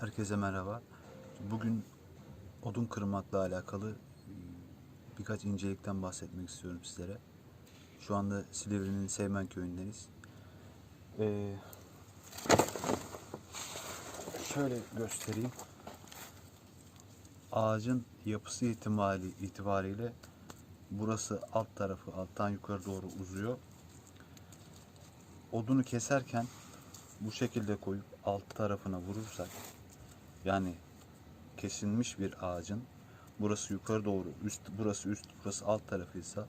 Herkese merhaba. Bugün odun kırmakla alakalı birkaç incelikten bahsetmek istiyorum sizlere. Şu anda Silivri'nin Seymen köyündeyiz. Ee, şöyle göstereyim. Ağacın yapısı ihtimali itibariyle burası alt tarafı alttan yukarı doğru uzuyor. Odunu keserken bu şekilde koyup alt tarafına vurursak yani kesilmiş bir ağacın burası yukarı doğru üst burası üst burası alt tarafıysa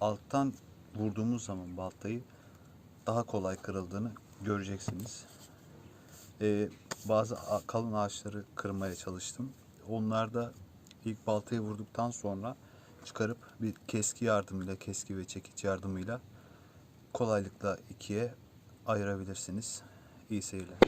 alttan vurduğumuz zaman baltayı daha kolay kırıldığını göreceksiniz. Ee, bazı kalın ağaçları kırmaya çalıştım. Onlarda ilk baltayı vurduktan sonra çıkarıp bir keski yardımıyla, keski ve çekiç yardımıyla kolaylıkla ikiye ayırabilirsiniz. İyi seyirler.